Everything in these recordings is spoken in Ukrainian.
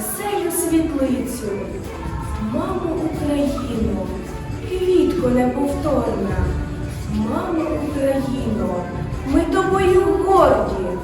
Оселю світлицю, мамо Україну, квітку неповторна, мамо Україно, ми тобою горді.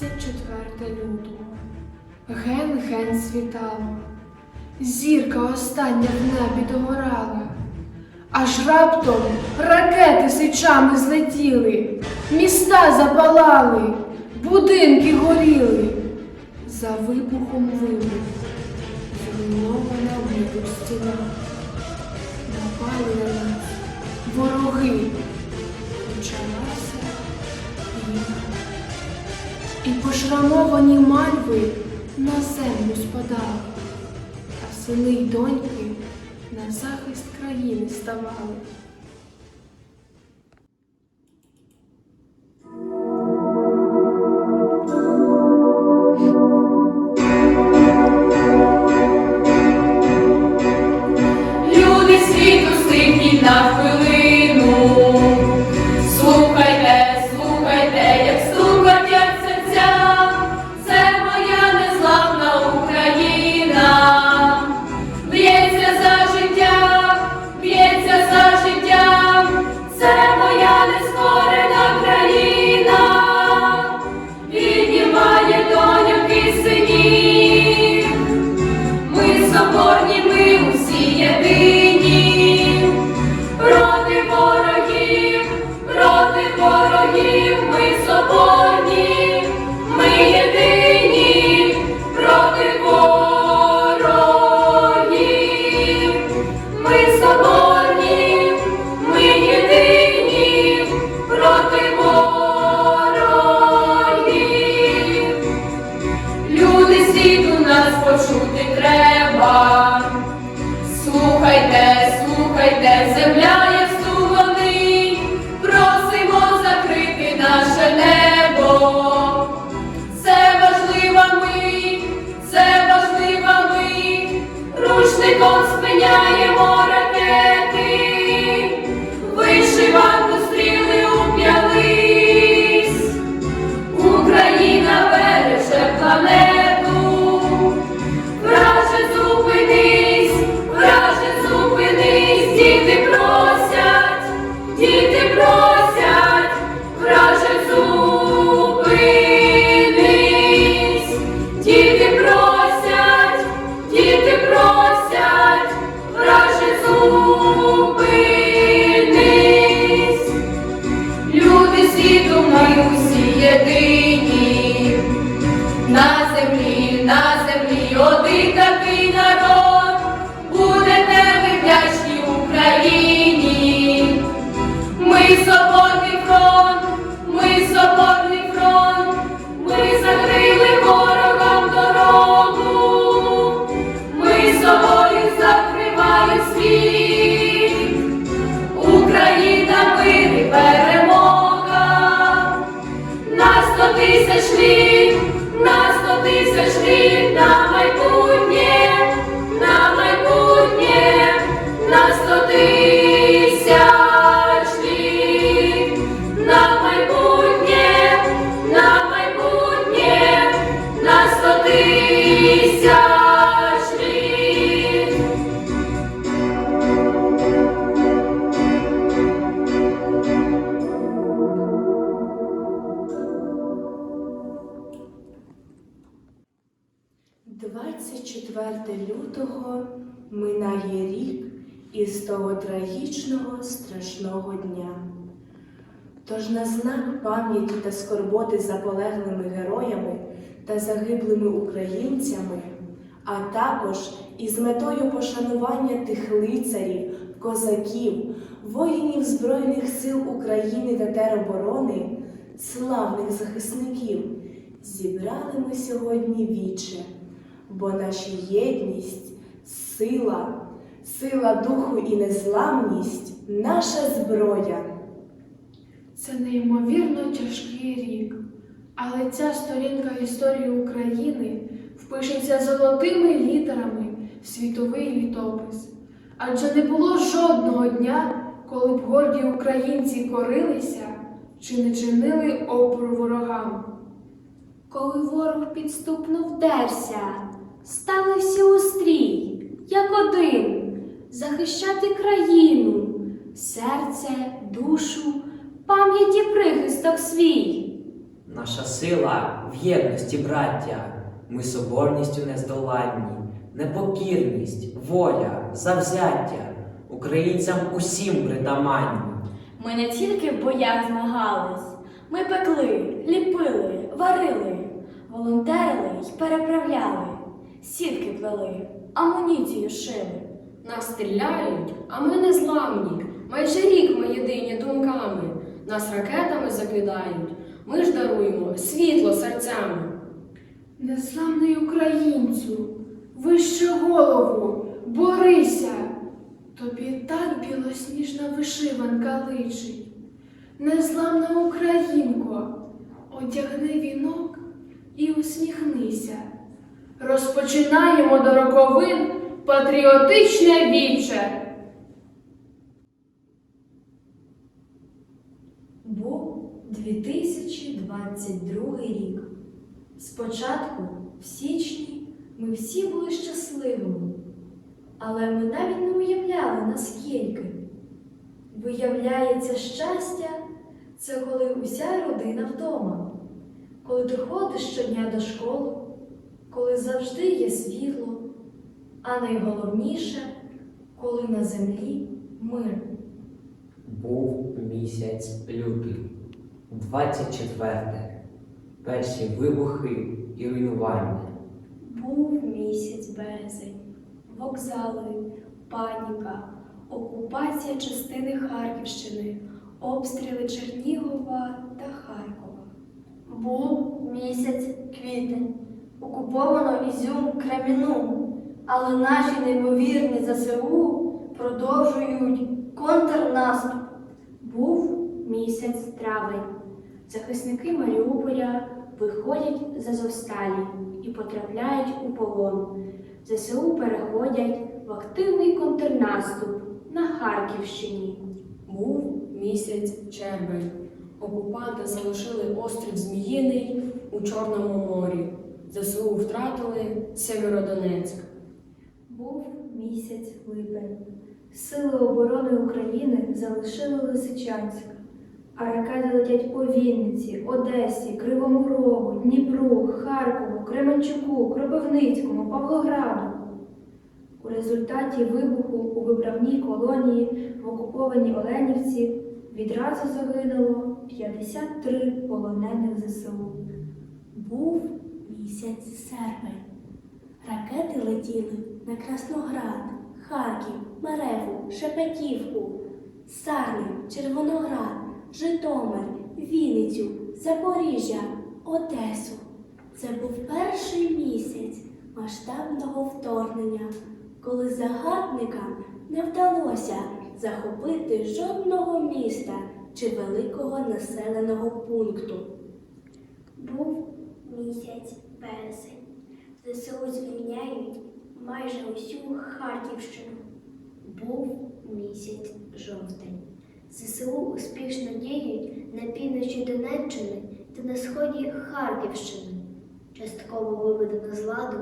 24 лютого. Ген ген світав, зірка остання в небі догорала, аж раптом ракети сичами злетіли, міста запалали, будинки горіли. За вибухом вибух зруйнована вибух стіна. Напали на нас вороги. Почалась і пошрамовані мальви на землю спадали, а сини й доньки на захист країни ставали. Тож на знак пам'яті та скорботи за полеглими героями та загиблими українцями, а також із метою пошанування тих лицарів, козаків, воїнів Збройних сил України та тероборони, славних захисників, зібрали ми сьогодні віче, бо наша єдність, сила, сила духу і незламність наша зброя. Це неймовірно тяжкий рік, але ця сторінка історії України впишеться золотими літерами в світовий літопис. Адже не було жодного дня, коли б горді українці корилися чи не чинили опору ворогам. Коли ворог підступно вдерся, стали всі у як один, захищати країну, серце, душу, пам'яті прихисток свій. Наша сила в єдності, браття, ми соборністю нездоланні, непокірність, воля, завзяття, українцям усім притаманні. Ми не тільки в боях змагались, ми пекли, ліпили, варили, волонтерили й переправляли, сітки плели, амуніцію шили. Нас стріляють, а ми не зламні. Майже рік ми єдині думками. Нас ракетами закидають. Ми ж даруємо світло серцями. Незламний українцю, вище голову, борися, тобі так білосніжна вишиванка личить. Незламна українко, одягни вінок і усміхнися. Розпочинаємо до роковин патріотичне віче. Був 2022 рік. Спочатку, в січні, ми всі були щасливими, але ми навіть не уявляли, наскільки. Виявляється, щастя це коли уся родина вдома, коли ти ходиш щодня до школи, коли завжди є світло, а найголовніше, коли на землі мир. Був місяць лютий, 24, перші вибухи і руйнування. Був місяць березень, вокзали, паніка, окупація частини Харківщини, обстріли Чернігова та Харкова. Був місяць квітень, окуповано Ізюм Креміну, але наші неймовірні ЗСУ продовжують контрнаступ. Був місяць травень. Захисники Маріуполя виходять з Азовсталі і потрапляють у полон. ЗСУ переходять в активний контрнаступ на Харківщині. Був місяць червень. Окупанти залишили острів Зміїний у Чорному морі. ЗСУ втратили Сєвєродонецьк. Був місяць липень. Сили оборони України залишили Лисичанськ, а ракети летять по Вінниці, Одесі, Кривому Рогу, Дніпру, Харкову, Кременчуку, Кропивницькому, Павлограду. У результаті вибуху у виправній колонії в окупованій Оленівці відразу загинуло 53 полонених ЗСУ. Був місяць серпень. Ракети летіли на Красноград, Харків, Мереву, Шепетівку, Сарни, Червоноград, Житомир, Вінницю, Запоріжжя, Одесу. Це був перший місяць масштабного вторгнення, коли загарбникам не вдалося захопити жодного міста чи великого населеного пункту. Був місяць березень. ЗСУ звільняють майже усю Харківщину. Був місяць жовтень. ЗСУ успішно діють на півночі Донеччини та на сході Харківщини. Частково виведено з ладу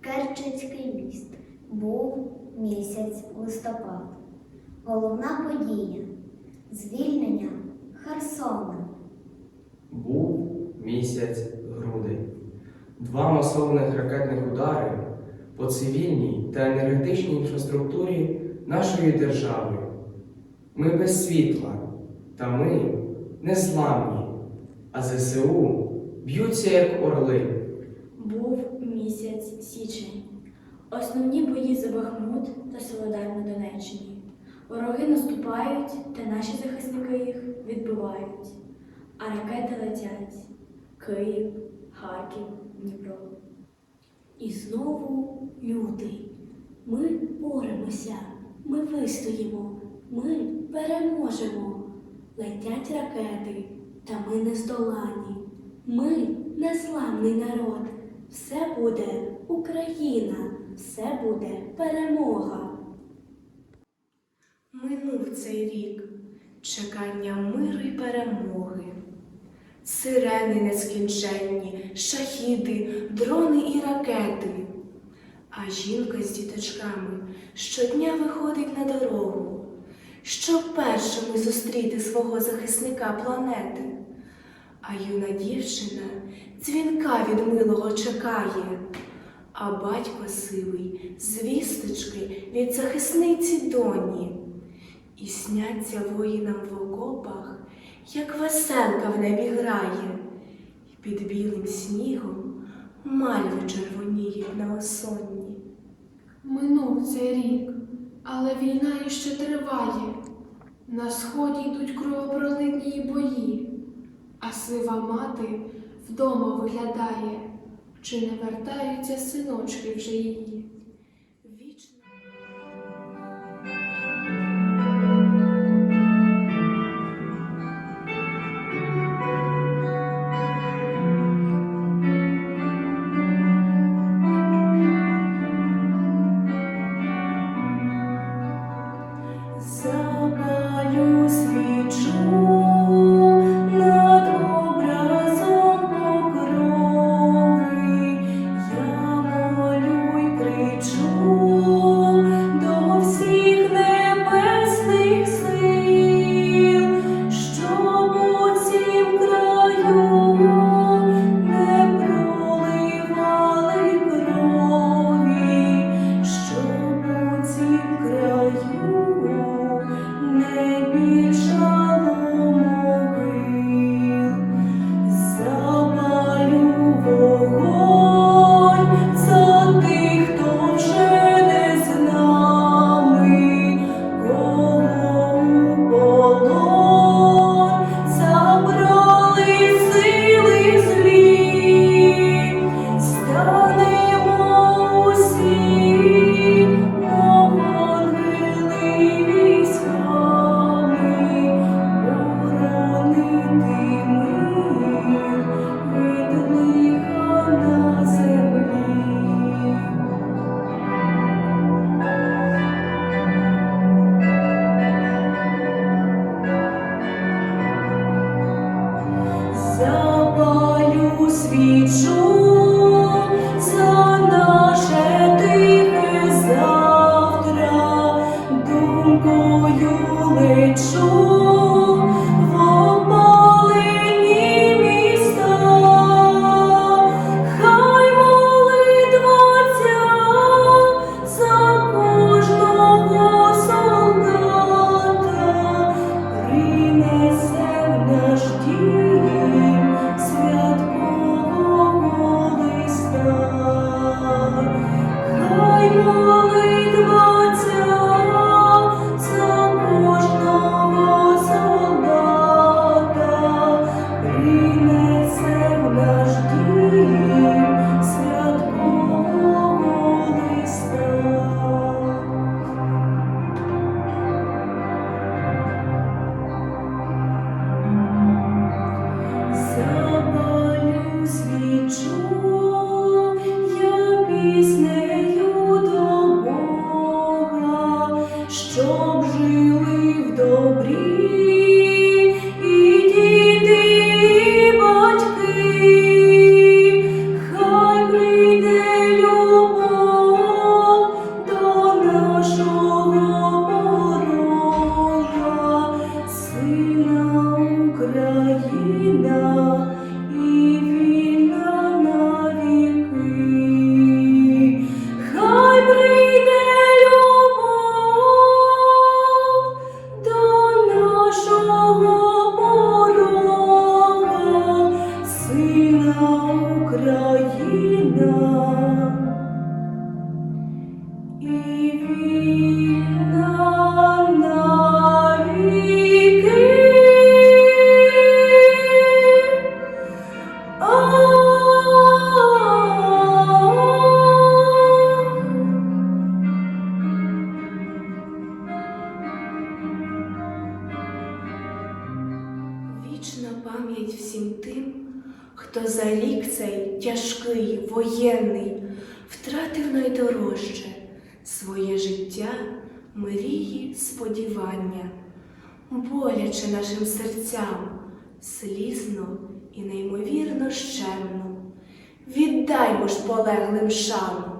Керченський міст. Був місяць листопад. Головна подія звільнення Херсона. Був місяць грудень. Два масованих ракетних удари по цивільній та енергетичній інфраструктурі нашої держави. Ми без світла, та ми незламні, а ЗСУ б'ються як орли. Був місяць січень. Основні бої за Бахмут та Солодар на Донеччині. Вороги наступають, та наші захисники їх відбивають. А ракети летять Київ, Харків, Дніпро. І знову лютий. Ми боремося, ми вистоїмо, ми переможемо. Летять ракети, та ми не здолані. Ми незламний народ. Все буде Україна, все буде перемога. Минув цей рік чекання миру й перемоги. Сирени нескінченні, шахіди, дрони і ракети. А жінка з діточками щодня виходить на дорогу, щоб першими зустріти свого захисника планети. А юна дівчина дзвінка від милого чекає, а батько сивий звісточки від захисниці доні. І сняться воїнам в окопах, як веселка в небі грає, І під білим снігом мальви червоніють на осонні. Минув цей рік, але війна іще триває. На сході йдуть кровопролитні бої, а сива мати вдома виглядає, чи не вертаються синочки вже її. make me You. Слізно і неймовірно щемно. Віддаймо ж полеглим шану.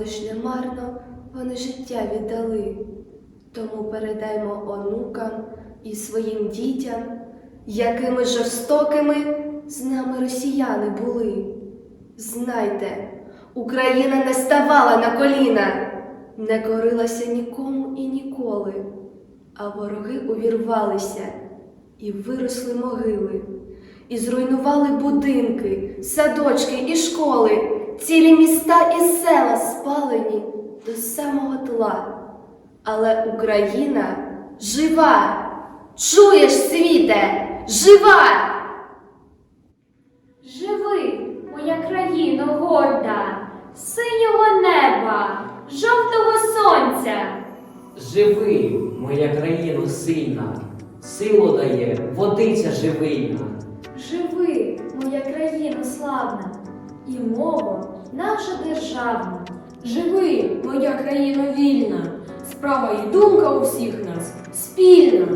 Лиш не марно вони життя віддали. Тому передаймо онукам і своїм дітям, якими жорстокими з нами росіяни були. Знайте, Україна не ставала на коліна, не корилася нікому і ніколи, а вороги увірвалися і виросли могили, і зруйнували будинки, садочки і школи, цілі міста і села спалені до самого тла. Але Україна жива! Чуєш, світе, жива! Живи, моя країно горда, синього неба, жовтого сонця. Живи, моя країно сильна, силу дає водиця живильна. Живи, моя країна славна, і мова наша державна. Живи, моя країна вільна, справа і думка у всіх нас спільна.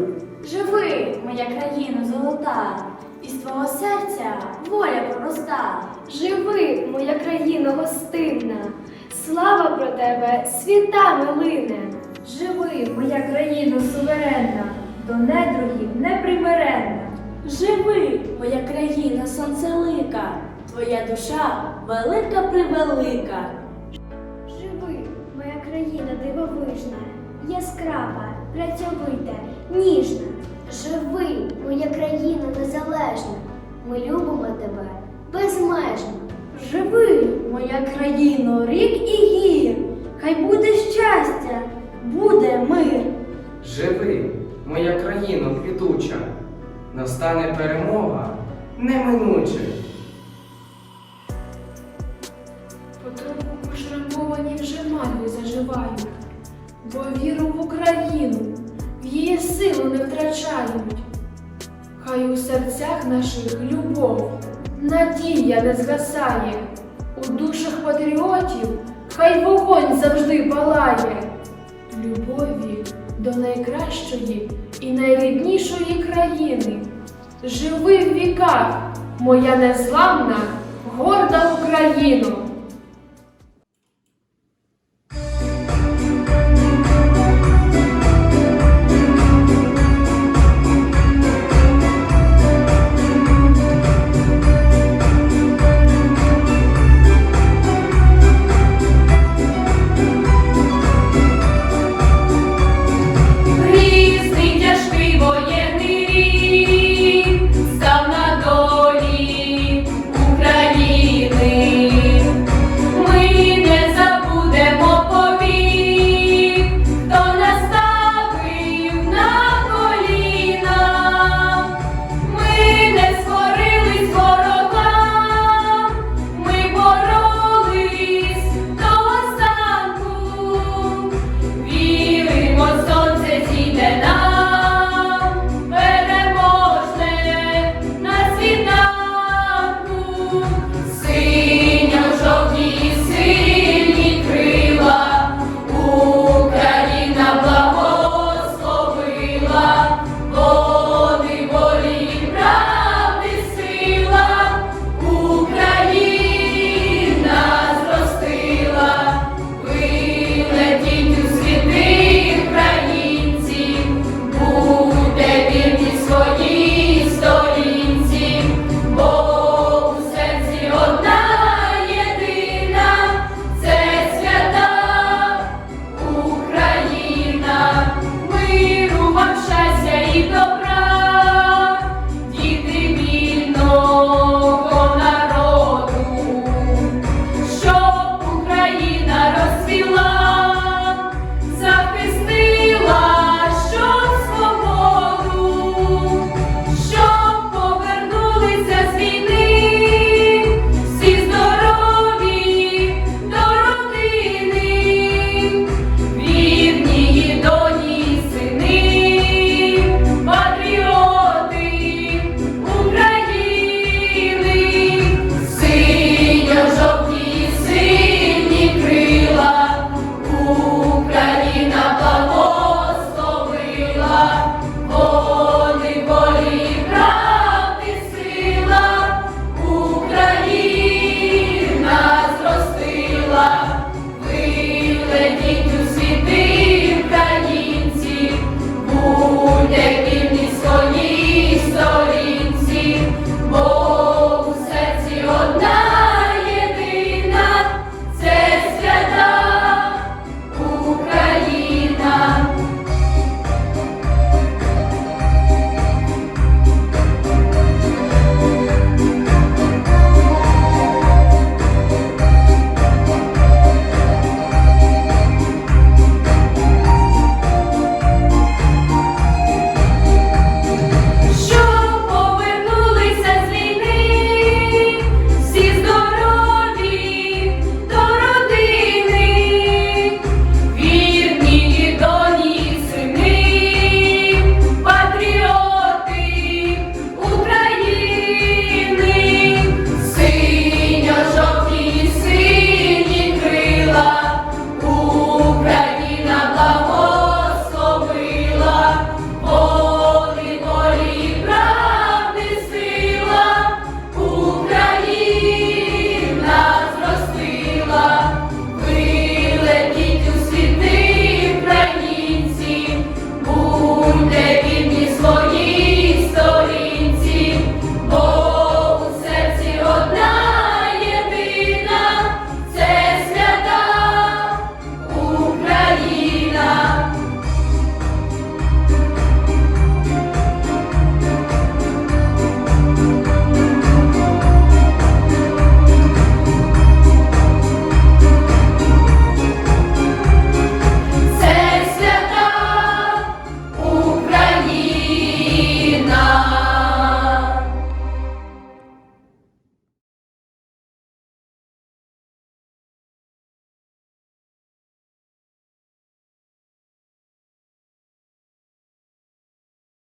Живи, моя країна золота, із твого серця воля проста. Живи, моя країна гостинна, слава про тебе світами лине. Живи, моя країна суверенна, до недругів непримиренна. Живи, моя країна сонцелика, твоя душа велика превелика. Живи, моя країна дивовижна, яскрава, працьовита, ніжна. Живи, моя країна незалежна. Ми любимо тебе безмежно. Живи, моя країно, рік і гір, хай буде щастя, буде мир. Живи, моя країно квітуча, настане перемога неминуче. Потроху пошрамовані вже магію заживають, бо віру в Україну, в її силу не втрачають. Хай у серцях наших любов, надія не згасає, у душах патріотів хай вогонь завжди палає, любові до найкращої і найріднішої країни. Живи в віках, моя незламна, горда Україно!